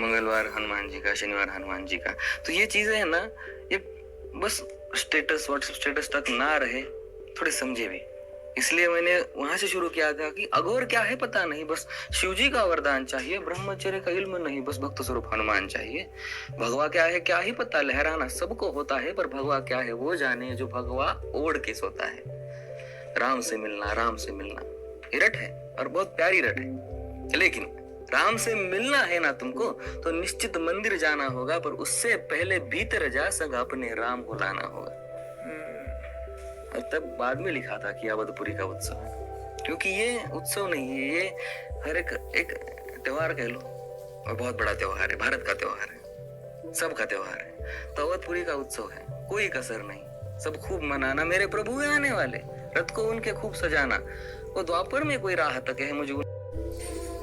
मंगलवार हनुमान जी का, शनिवार हनुमान जी का। तो ये चीज़ें है ना, ये बस स्टेटस व्हाट्सएप स्टेटस तक ना रहे, थोड़े समझे भी। इसलिए मैंने वहाँ से शुरू किया था कि अगोर क्या है पता नहीं, बस शिव जी का वरदान चाहिए, ब्रह्मचर्य का इल्म नहीं, बस भक्त स्वरूप हनुमान चाहिए। भगवा क्या है, क्या ही पता, लहराना सबको होता है, पर भगवा क्या है, वो जाने जो भगवा ओढ़ के सोता है। राम से मिलना, राम से मिलना, ये रट है, और बहुत प्यारी रट है। लेकिन राम से मिलना है ना तुमको तो निश्चित मंदिर जाना होगा पर उससे पहले भीतर जा सक अपने राम को लाना होगा। और तब बाद में लिखा था कि अवधपुरी का उत्सव। क्योंकि ये उत्सव नहीं है ये हर एक एक त्योहार कह लो। और बहुत बड़ा त्योहार है भारत का त्योहार है। सबका त्योहार है। तो अवधपुरी का उत्सव है कोई कसर नहीं। सब खूब मनाना मेरे प्रभु आने वाले। रथ को उनके खूब सजाना। वो द्वापर में कोई राह तक है मुझे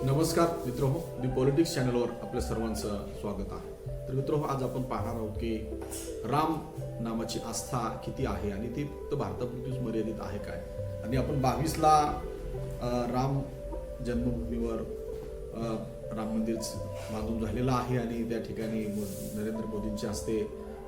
नमस्कार मित्र दी पॉलिटिक्स चॅनलवर आपल्या सर्वांचं स्वागत आहे. तर मित्र आज आपण पाहणार आहोत की राम नामाची आस्था किती आहे आणि ती फक्त भारतापुरतीच मर्यादित आहे काय? आणि आपण बावीसला राम जन्मभूमीवर राम मंदिर बांधून झालेलं आहे आणि त्या ठिकाणी मो- नरेंद्र मोदींच्या हस्ते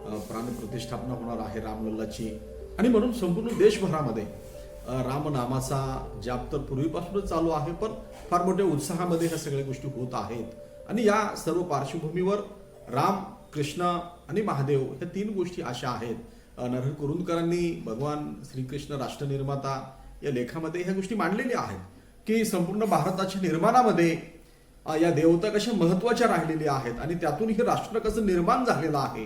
प्राणप्रतिष्ठापना होणार आहे रामलल्लाची. आणि म्हणून संपूर्ण देशभरामध्ये रामनामाचा जाप तर पूर्वीपासूनच चालू आहे पण फार मोठ्या उत्साहामध्ये ह्या सगळ्या गोष्टी होत आहेत. आणि या सर्व पार्श्वभूमीवर राम कृष्ण आणि महादेव ह्या तीन गोष्टी अशा आहेत. नरहर कुरुंदकरांनी भगवान श्रीकृष्ण राष्ट्रनिर्माता या लेखामध्ये ह्या गोष्टी मांडलेल्या आहेत की संपूर्ण भारताच्या निर्माणामध्ये या देवता कशा महत्त्वाच्या राहिलेल्या आहेत आणि त्यातून हे राष्ट्र कसं निर्माण झालेलं आहे.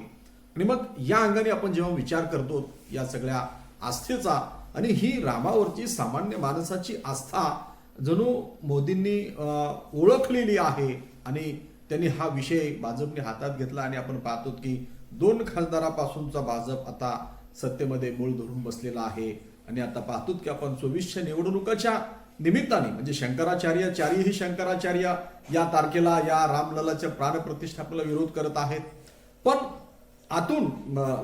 आणि मग या अंगाने आपण जेव्हा विचार करतो या सगळ्या आस्थेचा आणि ही रामावरची सामान्य माणसाची आस्था जणू मोदींनी ओळखलेली आहे. आणि त्यांनी हा विषय भाजपने हातात घेतला आणि आपण पाहतो की दोन खासदारापासूनचा भाजप आता सत्तेमध्ये मूळ धरून बसलेला आहे. आणि आता पाहतो की आपण चोवीसच्या निवडणुकाच्या निमित्ताने म्हणजे शंकराचार्य चारीही शंकराचार्य या तारखेला या रामललाच्या प्राणप्रतिष्ठापनेला विरोध करत आहेत. पण आतून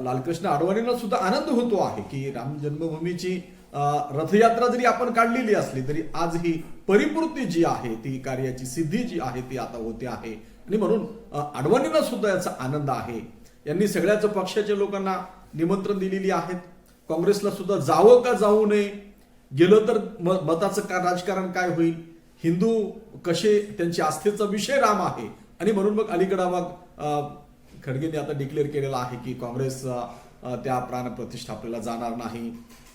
लालकृष्ण अडवाणींना सुद्धा आनंद होतो आहे की राम जन्मभूमीची रथयात्रा जरी आपण काढलेली असली तरी आज ही परिपूर्ती जी आहे ती कार्याची सिद्धी जी आहे ती आता होते आहे. आणि म्हणून आडवाणींना अडवाणींना सुद्धा याचा आनंद आहे. यांनी सगळ्याच पक्षाच्या लोकांना निमंत्रण दिलेली आहेत. काँग्रेसला सुद्धा जावं का जाऊ नये? गेलं तर म- मताचं का राजकारण काय होईल? हिंदू कसे त्यांच्या आस्थेचा विषय राम आहे. आणि म्हणून मग अलीकडं मग खडगेंनी आता डिक्लेअर केलेलं आहे की काँग्रेस त्या प्राण त्या प्राणप्रतिष्ठापनेला जाणार नाही.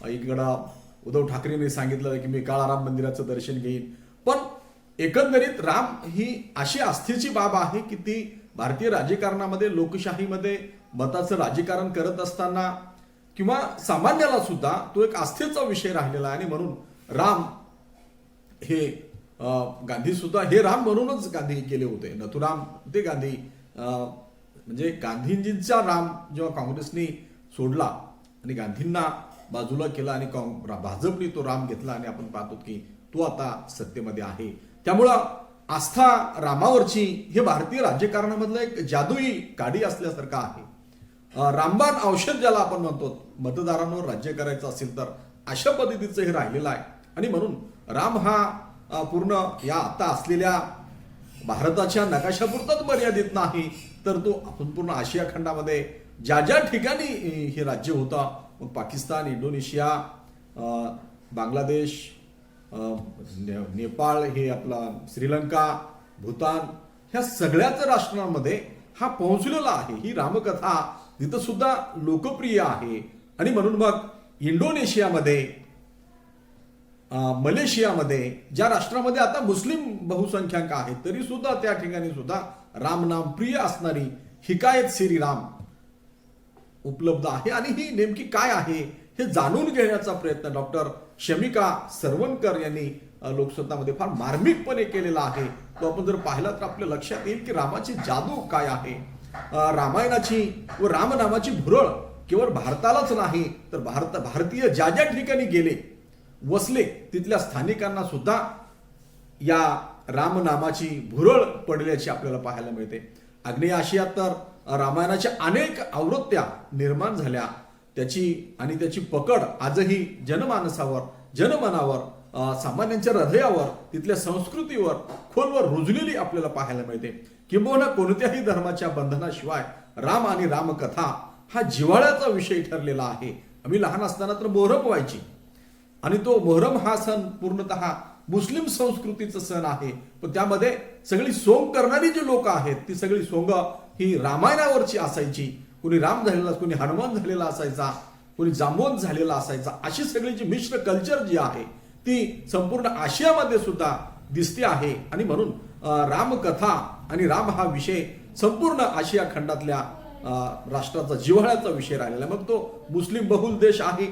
इकडं उद्धव ठाकरेंनी सांगितलं की मी काळाराम मंदिराचं दर्शन घेईन. पण एकंदरीत राम ही अशी आस्थेची बाब आहे की ती भारतीय राजकारणामध्ये लोकशाहीमध्ये मताचं राजकारण करत असताना किंवा सामान्याला सुद्धा तो एक आस्थेचा विषय राहिलेला आहे. आणि म्हणून राम हे गांधी सुद्धा हे राम म्हणूनच गांधी केले होते. नथुराम ते गांधी म्हणजे गांधीजींचा राम जेव्हा काँग्रेसने सोडला आणि गांधींना बाजूला केला आणि भाजपने तो राम घेतला आणि आपण पाहतो की तो आता सत्तेमध्ये आहे. त्यामुळं आस्था रामावरची हे भारतीय राजकारणामधलं एक जादुई काडी असल्यासारखं आहे. रामबाण औषध ज्याला आपण म्हणतो मतदारांवर राज्य करायचं असेल तर अशा पद्धतीचं हे राहिलेलं आहे. आणि म्हणून राम हा पूर्ण या आता असलेल्या भारताच्या नकाशापुरताच मर्यादित नाही. तर तो संपूर्ण आशिया खंडामध्ये ज्या ज्या ठिकाणी हे राज्य होतं मग पाकिस्तान इंडोनेशिया बांगलादेश ने- नेपाळ हे आपला श्रीलंका भूतान ह्या सगळ्याच राष्ट्रांमध्ये हा पोहोचलेला आहे. ही रामकथा तिथं सुद्धा लोकप्रिय आहे. आणि म्हणून मग इंडोनेशियामध्ये मलेशियामध्ये ज्या राष्ट्रामध्ये आता मुस्लिम बहुसंख्याक आहेत तरी सुद्धा त्या ठिकाणी सुद्धा रामनाम प्रिय असणारी हिकायत श्रीराम उपलब्ध आहे. आणि ही नेमकी काय आहे हे जाणून घेण्याचा प्रयत्न डॉक्टर शमिका सरवणकर यांनी लोकसत्तामध्ये फार मार्मिकपणे केलेला आहे. तो आपण जर पाहिला तर आपल्या लक्षात येईल की रामाची जादू काय आहे. रामायणाची व रामनामाची भुरळ केवळ भारतालाच नाही तर भारत भारतीय ज्या ज्या ठिकाणी गेले वसले तिथल्या स्थानिकांना सुद्धा या रामनामाची भुरळ पडल्याची आपल्याला पाहायला मिळते. आग्नेय आशियात तर रामायणाच्या अनेक आवृत्त्या निर्माण झाल्या. त्याची आणि त्याची पकड आजही जनमानसावर जनमनावर सामान्यांच्या हृदयावर तिथल्या संस्कृतीवर खोलवर रुजलेली आपल्याला पाहायला मिळते. किंबहुना कोणत्याही धर्माच्या बंधनाशिवाय राम आणि रामकथा हा जिव्हाळ्याचा विषय ठरलेला आहे. आम्ही लहान असताना तर मोहरम व्हायची आणि तो मोहरम हा सण पूर्णतः मुस्लिम संस्कृतीचा सण आहे. पण त्यामध्ये सगळी सोंग करणारी जी लोक आहेत ती सगळी सोंग ही रामायणावरची असायची. कुणी राम झालेला कुणी हनुमान झालेला असायचा कुणी जांबोत झालेला असायचा. अशी सगळी जी मिश्र कल्चर जी आहे ती संपूर्ण आशियामध्ये सुद्धा दिसते आहे. आणि म्हणून रामकथा आणि राम हा विषय संपूर्ण आशिया खंडातल्या राष्ट्राचा जिव्हाळ्याचा विषय राहिलेला आहे. मग तो मुस्लिम बहुल देश आहे.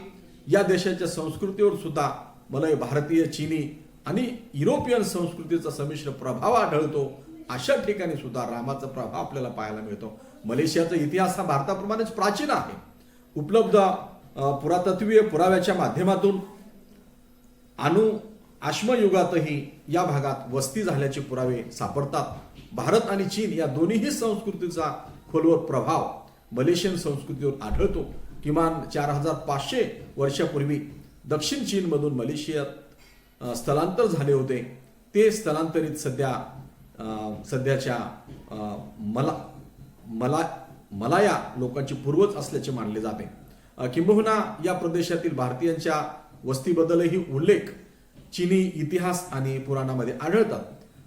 या देशाच्या संस्कृतीवर सुद्धा मला भारतीय चीनी आणि युरोपियन संस्कृतीचा संमिश्र प्रभाव आढळतो अशा ठिकाणी सुद्धा रामाचा प्रभाव आपल्याला पाहायला मिळतो. मलेशियाचा इतिहास हा भारताप्रमाणेच प्राचीन आहे. उपलब्ध पुरातत्वीय पुराव्याच्या माध्यमातून अणु आश्मयुगातही या भागात वस्ती झाल्याचे पुरावे सापडतात. भारत आणि चीन या दोन्हीही संस्कृतीचा खोलवर प्रभाव मलेशियन संस्कृतीवर आढळतो. किमान चार हजार पाचशे वर्षापूर्वी दक्षिण चीनमधून मलेशियात स्थलांतर झाले होते. ते स्थलांतरित सध्या सध्याच्या मला मला मलाया लोकांचे पूर्वज असल्याचे मानले जाते. किंबहुना या प्रदेशातील भारतीयांच्या वस्तीबद्दलही उल्लेख चीनी इतिहास आणि पुराणामध्ये आढळतात.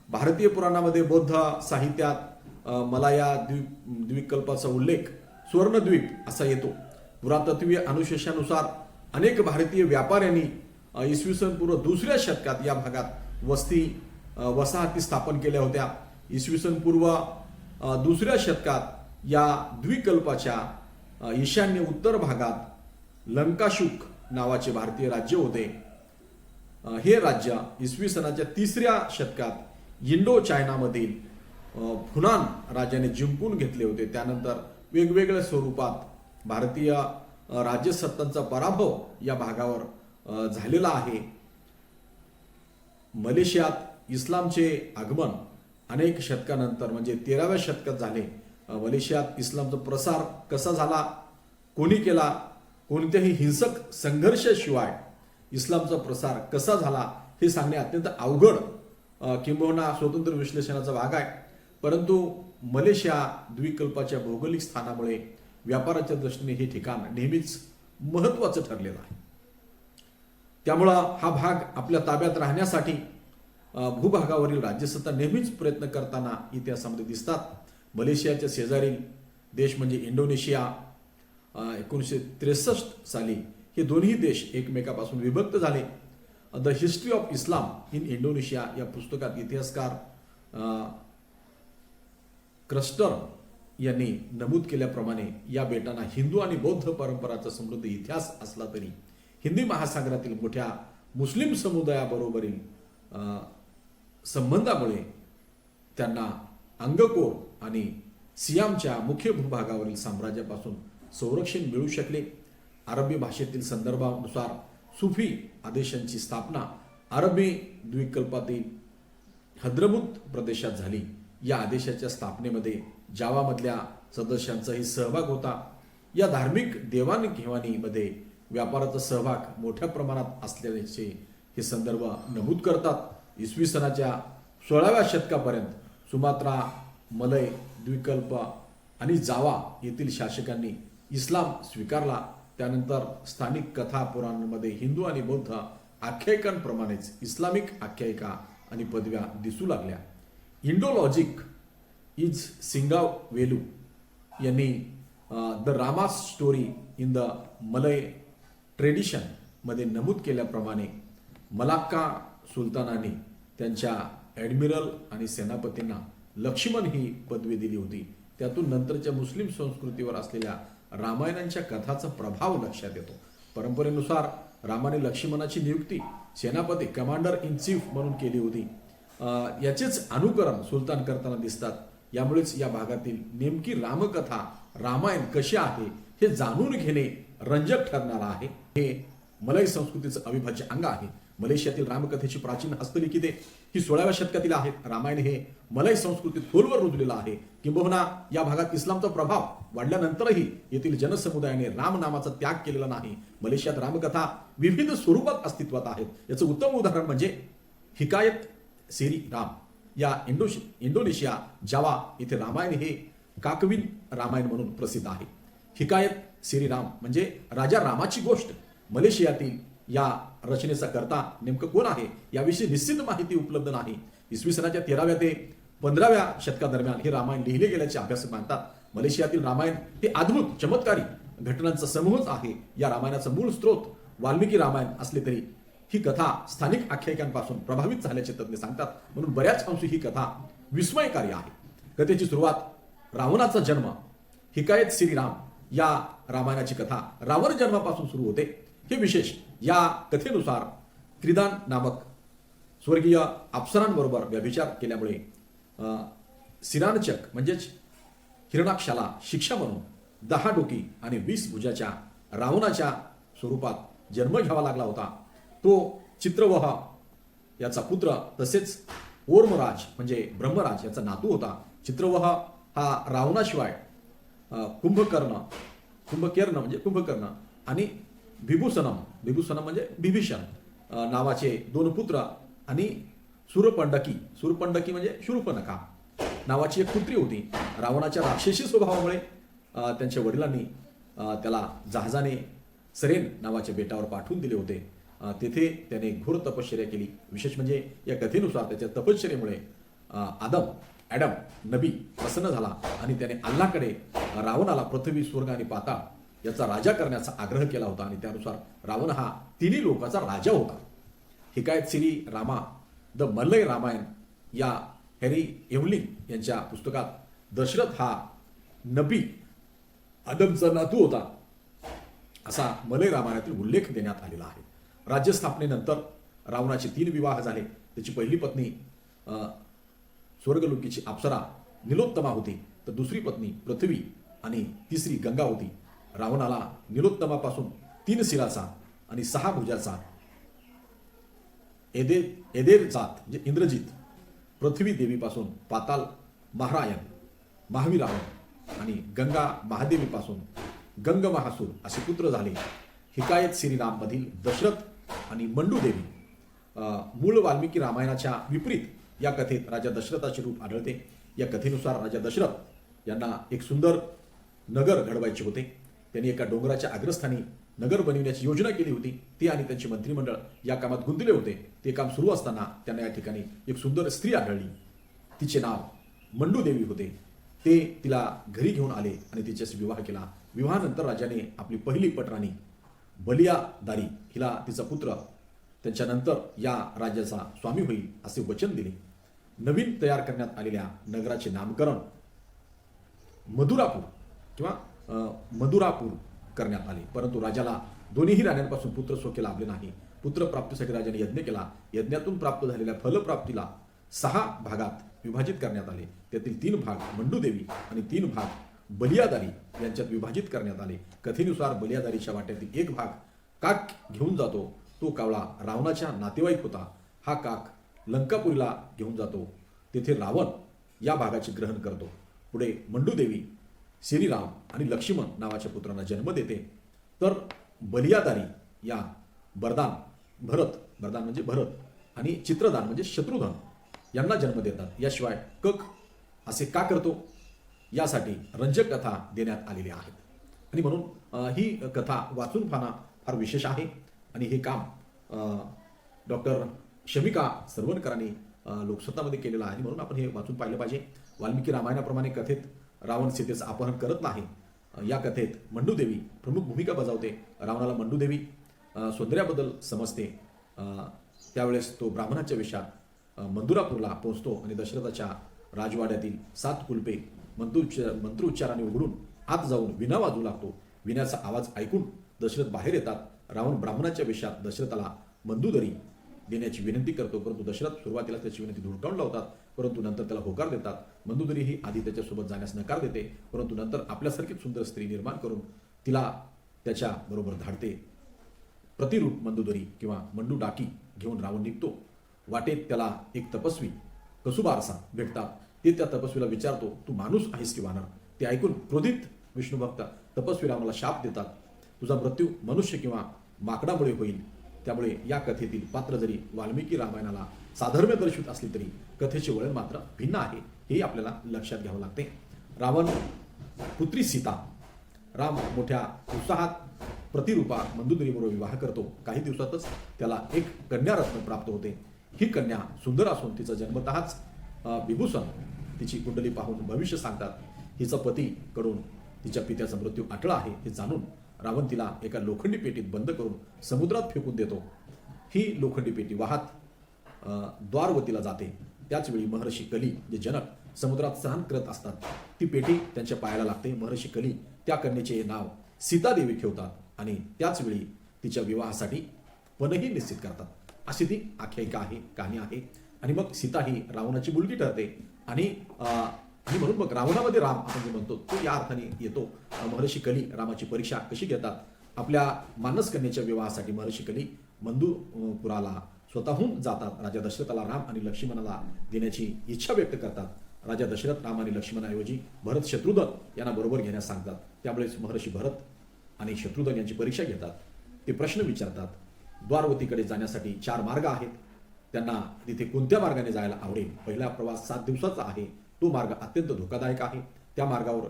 भारतीय पुराणामध्ये बौद्ध साहित्यात मलाया द्वीप द्वीपकल्पाचा उल्लेख सुवर्णद्वीप असा येतो. पुरातत्वीय अनुशेषानुसार अनेक भारतीय व्यापाऱ्यांनी इसवी सन पूर्व दुसऱ्या शतकात या भागात वस्ती वसाहती स्थापन केल्या होत्या. इसवी सन पूर्व दुसऱ्या शतकात या द्विकल्पाच्या ईशान्य उत्तर भागात लंकाशुक नावाचे भारतीय राज्य होते. हे राज्य इसवी सनाच्या तिसऱ्या शतकात इंडो चायनामधील फुनान राजाने जिंकून घेतले होते. त्यानंतर वेगवेगळ्या स्वरूपात भारतीय राज्यसत्तांचा पराभव या भागावर झालेला आहे. मलेशियात इस्लामचे आगमन अनेक शतकानंतर म्हणजे तेराव्या शतकात झाले. मलेशियात इस्लामचा प्रसार कसा झाला? कोणी केला? कोणत्याही हिंसक संघर्षाशिवाय इस्लामचा प्रसार कसा झाला? हे सांगणे अत्यंत अवघड किंबहुना स्वतंत्र विश्लेषणाचा भाग आहे. परंतु मलेशिया द्विकल्पाच्या भौगोलिक स्थानामुळे व्यापाराच्या दृष्टीने हे ठिकाण नेहमीच महत्वाचं ठरलेलं आहे. त्यामुळं हा भाग आपल्या ताब्यात राहण्यासाठी भूभागावरील राज्यसत्ता नेहमीच प्रयत्न करताना इतिहासामध्ये दिसतात. मलेशियाच्या शेजारील देश म्हणजे इंडोनेशिया. एकोणीसशे त्रेसष्ट साली हे दोन्ही देश एकमेकापासून विभक्त झाले. The history of Islam in Indonesia या पुस्तकात इतिहासकार क्रस्टर यांनी नमूद केल्याप्रमाणे या बेटांना हिंदू आणि बौद्ध परंपराचा समृद्ध इतिहास असला तरी हिंदी महासागरातील मोठ्या मुस्लिम समुदायाबरोबरील संबंधामुळे त्यांना अंगकोर आणि सियामच्या मुख्य भूभागावरील साम्राज्यापासून संरक्षण मिळू शकले. अरबी भाषेतील संदर्भानुसार सुफी आदेशांची स्थापना अरबी द्विकल्पातील हद्रमुत प्रदेशात झाली. या आदेशाच्या स्थापनेमध्ये जावामधल्या सदस्यांचाही सहभाग होता. या धार्मिक देवाणघेवाणीमध्ये व्यापाराचा सहभाग मोठ्या प्रमाणात असल्याचे हे संदर्भ नमूद करतात. इसवी सनाच्या सोळाव्या शतकापर्यंत सुमात्रा मलय द्विकल्प आणि जावा येथील शासकांनी इस्लाम स्वीकारला. त्यानंतर स्थानिक कथा पुराणांमध्ये हिंदू आणि बौद्ध आख्यायिकांप्रमाणेच इस्लामिक आख्यायिका आणि पदव्या दिसू लागल्या. इंडोलॉजिक इज सिंगाव वेलू यांनी the Rama's story in the Malay ट्रेडिशनमध्ये नमूद केल्याप्रमाणे मलाक्का सुलतानाने त्यांच्या ॲडमिरल आणि सेनापतींना लक्ष्मण ही पदवी दिली होती. त्यातून नंतरच्या मुस्लिम संस्कृतीवर असलेल्या रामायणांच्या कथाचा प्रभाव लक्षात येतो. परंपरेनुसार रामाने लक्ष्मणाची नियुक्ती सेनापती कमांडर इन चीफ म्हणून केली होती. याचेच अनुकरण सुलतान करताना दिसतात. यामुळेच या भागातील नेमकी रामकथा रामायण कशी आहे हे जाणून घेणे रंजक ठरणार आहे. हे मलय संस्कृतीचं अविभाज्य अंग आहे. मलेशियातील रामकथेची प्राचीन हस्तलिखिते ही सोळाव्या शतकातील आहेत. रामायण हे मलय संस्कृतीत खोलवर रुजलेलं आहे. किंबहुना या भागात इस्लामचा प्रभाव वाढल्यानंतरही येथील जनसमुदायाने राम नामाचा त्याग केलेला नाही. मलेशियात रामकथा विविध स्वरूपात अस्तित्वात आहेत. याचं उत्तम उदाहरण म्हणजे हिकायत सेरी राम. या इंडो इंडोनेशिया जावा येथे रामायण हे काकविन रामायण म्हणून प्रसिद्ध आहे. हिकायत श्रीराम म्हणजे राजा रामाची गोष्ट. मलेशियातील या रचनेचा करता नेमकं कोण आहे? याविषयी निश्चित माहिती उपलब्ध नाही. इसवी सनाच्या तेराव्या ते पंधराव्या शतकादरम्यान हे रामायण लिहिले गेल्याचे अभ्यासक मानतात. मलेशियातील रामायण हे अद्भुत चमत्कारी घटनांचा समूहच आहे. या रामायणाचा मूळ स्रोत वाल्मिकी रामायण असले तरी ही कथा स्थानिक आख्यायिकांपासून प्रभावित झाल्याचे तज्ञ सांगतात. म्हणून बऱ्याच अंशी ही कथा विस्मयकारी आहे. कथेची सुरुवात रावणाचा जन्म हिकायत श्रीराम या रामायणाची कथा रावण जन्मापासून सुरू होते. हे विशेष या कथेनुसार त्रिदान नामक स्वर्गीय अप्सरांबरोबर व्यभिचार केल्यामुळे अं, सिरानचक म्हणजेच हिरणाक्षाला शिक्षा म्हणून दहा डोकी आणि वीस भुजाच्या रावणाच्या स्वरूपात जन्म घ्यावा लागला होता. तो चित्रवह याचा पुत्र तसेच ओर्मराज म्हणजे ब्रह्मराज याचा नातू होता. चित्रवह हा रावणाशिवाय कुंभकर्ण कुंभकर्ण म्हणजे कुंभकर्ण आणि बिभूसनम बिभूसनम म्हणजे बिभीषण नावाचे दोन पुत्र आणि सुरपंडकी सुरपंडकी म्हणजे शूर्पणखा नावाची एक पुत्री होती. रावणाच्या राक्षसी स्वभावामुळे त्यांच्या वडिलांनी त्याला जहाजाने सरेन नावाच्या बेटावर पाठवून दिले होते. तेथे त्याने घोर तपश्चर्या केली. विशेष म्हणजे या कथेनुसार त्याच्या तपश्चर्येमुळे आदम ॲडम नबी प्रसन्न झाला आणि त्याने अल्लाकडे रावणाला पृथ्वी स्वर्ग आणि पाताळ याचा राजा करण्याचा आग्रह केला होता आणि त्यानुसार रावण हा तिन्ही लोकाचा राजा होता. Hikayat Seri Rama the Malay Ramayana या हॅरी एव्हलिंग यांच्या पुस्तकात दशरथ हा नबी आदमचा नातू होता असा मलय रामायणातील उल्लेख देण्यात आलेला आहे. राज्य स्थापनेनंतर रावणाचे तीन विवाह झाले. त्याची पहिली पत्नी अं, स्वर्गलोकीची अप्सरा निलोत्तमा होती. तर दुसरी पत्नी पृथ्वी आणि तिसरी गंगा होती. रावणाला निलोत्तमापासून तीन शिराचा आणि सहा भुजाचा एदे एदेर जात म्हणजे इंद्रजित पृथ्वी देवीपासून पाताल महारायण महावीरावण आणि गंगा महादेवीपासून गंग महासूर असे पुत्र झाले. हिकायत श्रीराममधील दशरथ आणि मंडूदेवी देवी मूळ वाल्मिकी रामायणाच्या विपरीत या कथेत राजा दशरथाचे रूप आढळते. या कथेनुसार राजा दशरथ यांना एक सुंदर नगर घडवायचे होते. त्यांनी एका डोंगराच्या अग्रस्थानी नगर बनविण्याची योजना केली होती. ते आणि त्यांचे मंत्रिमंडळ या कामात गुंतले होते. ते काम सुरू असताना त्यांना या ठिकाणी एक सुंदर स्त्री आढळली. तिचे नाव मंडूदेवी होते. ते तिला घरी घेऊन आले आणि तिच्याशी विवाह केला. विवाहानंतर राजाने आपली पहिली पटराणी बलियादारी हिला तिचा पुत्र त्यांच्यानंतर या राज्याचा स्वामी होईल असे वचन दिले. नवीन तयार करण्यात आलेल्या नगराचे नामकरण मधुरापूर किंवा मधुरापूर करण्यात आले. परंतु राजाला दोन्हीही राण्यांपासून पुत्र सोखे लाभले नाही. पुत्रप्राप्तीसाठी राजाने यज्ञ केला. यज्ञातून प्राप्त झालेल्या फलप्राप्तीला सहा भागात विभाजित करण्यात आले. त्यातील तीन भाग मंडूदेवी आणि तीन भाग बलियादारी यांच्यात विभाजित करण्यात आले. कथेनुसार बलियादारीच्या वाट्यातील एक भाग काक घेऊन जातो. तो कावळा रावणाच्या नातेवाईक होता. हा काक लंकापुरीला घेऊन जातो. तेथे रावण या भागाचे ग्रहण करतो. पुढे मंडूदेवी श्रीराम आणि लक्ष्मण नावाच्या पुत्रांना जन्म देते. तर बलियादारी या बरदान भरत बरदान म्हणजे भरत आणि चित्रदान म्हणजे शत्रुधन यांना जन्म देतात. याशिवाय कक असे का करतो? यासाठी रंजक कथा देण्यात आलेल्या आहेत. आणि म्हणून ही कथा वाचून पाहणं फार विशेष आहे. आणि हे काम डॉक्टर शमिका सरवणकरांनी लोकसत्तामध्ये केलेलं आहे. म्हणून आपण हे वाचून पाहिलं पाहिजे. वाल्मिकी रामायणाप्रमाणे कथेत रावण सीतेचं अपहरण करत नाही. या कथेत मंडूदेवी प्रमुख भूमिका बजावते. रावणाला मंडूदेवी सौंदर्याबद्दल समजते. त्यावेळेस तो ब्राह्मणाच्या वेशात मंदुरापूरला पोहोचतो आणि दशरथाच्या राजवाड्यातील सात कुलपे मंत्रोच्च मंत्रोच्चाराने उघडून आत जाऊन विना वाजू लागतो. विण्याचा आवाज ऐकून दशरथ बाहेर येतात. रावण ब्राह्मणाच्या वेशात दशरथाला मंदुदरी देण्याची विनंती करतो परंतु दशरथ सुरुवातीला त्याची विनंती धुडकावून लावतात. परंतु नंतर त्याला होकार देतात. मंदुदरी ही आधी त्याच्यासोबत जाण्यास नकार देते. परंतु नंतर आपल्यासारखीच सुंदर स्त्री निर्माण करून तिला त्याच्या बरोबर धाडते. प्रतिरूप मंदुदरी किंवा मंडू डाकी घेऊन रावण निघतो. वाटेत त्याला एक तपस्वी कसुबारसा भेटतात. ते त्या तपस्वीला विचारतो तू माणूस आहेस की वानर? ते ऐकून क्रोधित विष्णुभक्त तपस्वीला मला शाप देतात. तुझा मृत्यू मनुष्य किंवा माकडामुळे होईल. त्यामुळे या कथेतील पात्र जरी वाल्मिकी रामायणाला साधर्म्य दर्शित असली तरी कथेचे वळण मात्र भिन्न आहे हे आपल्याला लक्षात घ्यावं लागते. रावण पुत्री सीता राम मोठ्या उत्साहात प्रतिरूपा मंदुदरीबरोबर विवाह करतो. काही दिवसातच त्याला एक कन्यारत्न प्राप्त होते. ही कन्या सुंदर असून तिचा जन्मतःच विभूषण तिची कुंडली पाहून भविष्य सांगतात. हिचा पती कडून तिच्या पित्याचा मृत्यू आटळा आहे हे जाणून रावण तिला एका लोखंडी पेटीत बंद करून समुद्रात फेकून देतो. ही लोखंडी पेटी वाहत द्वारवतीला जाते. त्याचवेळी महर्षी कली जे जनक समुद्रात सहन करत असतात ती पेटी त्यांच्या पायाला लागते. महर्षी कली त्या कन्येचे नाव सीतादेवी ठेवतात आणि त्याचवेळी तिच्या विवाहासाठी पणही निश्चित करतात. अशी ती आख्यायिका आहे कहाणी आहे. आणि मग सीता ही रावणाची मुलगी ठरते. आणि आणि म्हणून मग रावणामध्ये राम आपण जे म्हणतो तो या अर्थाने येतो. महर्षी कली रामाची परीक्षा कशी घेतात? आपल्या मानस कन्याच्या विवाहासाठी महर्षी कली मंदुपुराला स्वतःहून जातात. राजा दशरथाला राम आणि लक्ष्मणाला देण्याची इच्छा व्यक्त करतात. राजा दशरथ राम आणि लक्ष्मणाऐवजी भरत शत्रुधन यांना बरोबर घेण्यास सांगतात. त्यामुळेच महर्षी भरत आणि शत्रुधन यांची परीक्षा घेतात. ते प्रश्न विचारतात. द्वारवतीकडे जाण्यासाठी चार मार्ग आहेत. त्यांना तिथे कोणत्या मार्गाने जायला आवडेल? पहिला प्रवास सात दिवसाचा आहे. तो मार्ग अत्यंत धोकादायक आहे. त्या मार्गावर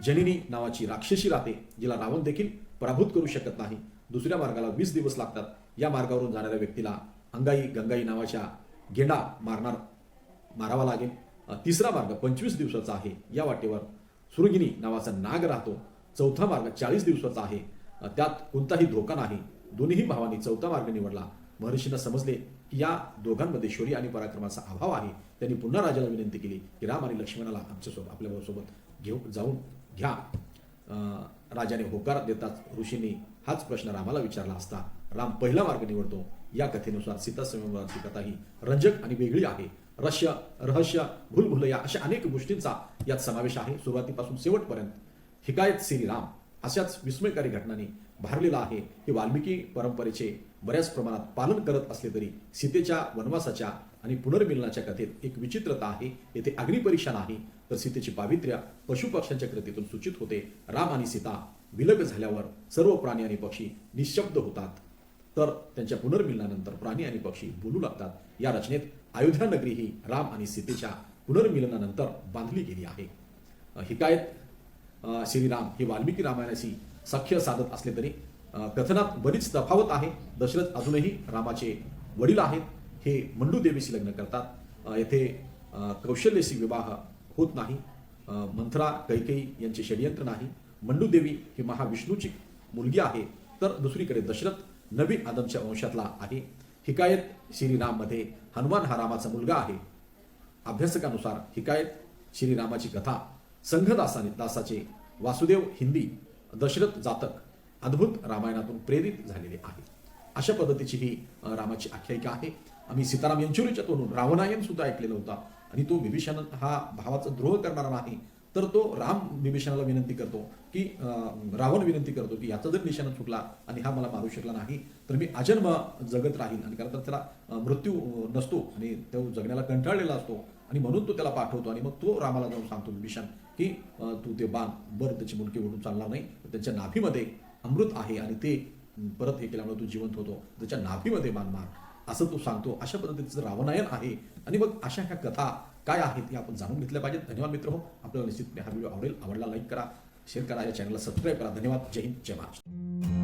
जनिनी नावाची राक्षसी राहते जिला रावण देखील पराभूत करू शकत नाही. दुसऱ्या मार्गाला वीस दिवस लागतात. या मार्गावरून जाणाऱ्या व्यक्तीला अंगाई गंगाई नावाच्या गेंडा मारणार मारावा लागेल. तिसरा मार्ग पंचवीस दिवसाचा आहे. या वाटेवर सुरगिनी नावाचा नाग राहतो. चौथा मार्ग चाळीस दिवसाचा आहे. त्यात कोणताही धोका नाही. दोन्ही भावांनी चौथा मार्ग निवडला. महर्षींना समजले की या दोघांमध्ये शौर्य आणि पराक्रमाचा अभाव आहे. त्यांनी पुन्हा राजाला विनंती केली की राम आणि लक्ष्मणाला आमच्यासोबत आपल्यासोबत घेऊ जाऊन घ्या. राजाने होकार देताच ऋषींनी हाच प्रश्न रामाला विचारला असता राम पहिला मार्ग निवडतो. या कथेनुसार सीता स्वयंवराची कथा ही रंजक आणि वेगळी आहे. रहस्य रहस्य भूलभुलया अशा अनेक गोष्टींचा यात समावेश आहे. सुरुवातीपासून शेवटपर्यंत. हिकायत श्रीराम अशाच विस्मयकारी घटनांनी भारलेला आहे. हे वाल्मिकी परंपरेचे बऱ्याच प्रमाणात पालन करत असले तरी सीतेच्या वनवासाच्या आणि पुनर्मिलनाच्या कथेत एक विचित्रता आहे. येथे अग्निपरीक्षा नाही तर सीतेची पावित्र्य पशुपक्ष्यांच्या कृतीतून सूचित होते. राम आणि सीता विलग झाल्यावर सर्व प्राणी आणि पक्षी निशब्द होतात. तर त्यांच्या पुनर्मिलनानंतर प्राणी आणि पक्षी बोलू लागतात. या रचनेत अयोध्या नगरी ही राम आणि सीतेच्या पुनर्मिलनानंतर बांधली गेली आहे. हिकायत श्रीराम हे वाल्मिकी रामायणाशी सख्य साधत असले तरी कथनात बरीच तफावत आहे. दशरथ अजूनही रामाचे वडील आहेत. हे मंडू देवीशी लग्न करतात. येथे कौशल्यशी विवाह होत नाही. मंथरा कैकेयी यांचे षडयंत्र नाही. मंडू देवी ही महाविष्णूची मुलगी आहे. तर दुसरीकडे दशरथ नवीन आदमच्या वंशातला आहे. हिकायत श्रीराममध्ये हनुमान हा रामाचा मुलगा आहे. अभ्यासकानुसार हिकायत श्रीरामाची कथा संघदासाने दासाचे वासुदेव हिंदी दशरथ जातक अद्भुत रामायणातून प्रेरित झालेले आहे अशा पद्धतीची ही रामाची आख्यायिका आहे. आम्ही सीताराम येंचुरीच्या तोंडून रावणायन सुद्धा ऐकलेला होता. आणि तो विभीषण हा भावाचा द्रोह करणारा नाही तर तो राम विभीषणाला विनंती करतो की रावण विनंती करतो की याचा जर निशाणा चुकला आणि हा मला मारू शकला नाही तर मी अजन्म जगत राहीन. आणि कारण तर त्याला मृत्यू नसतो आणि तो जगण्याला कंटाळलेला असतो. आणि म्हणून तो त्याला पाठवतो. आणि मग तो रामाला जाऊन सांगतो विभीषण की तू ते बाण बरं त्याची मुलगी ओढून चालणार नाही. त्यांच्या नाभीमध्ये अमृत आहे आणि ते परत हे केल्यामुळे तू जिवंत होतो. त्याच्या नाभीमध्ये बाण मार. असं तो सांगतो. अशा पद्धतीचं रावणायन आहे आणि मग अशा ह्या कथा काय आहेत हे आपण जाणून घेतल्या पाहिजेत. धन्यवाद मित्र हो. आपल्याला निश्चित हा व्हिडिओ आवडेल. आवडला लाईक करा. शेअर करा. या चॅनलला सबस्क्राईब करा. धन्यवाद. जय हिंद. जय महाराष्ट्र.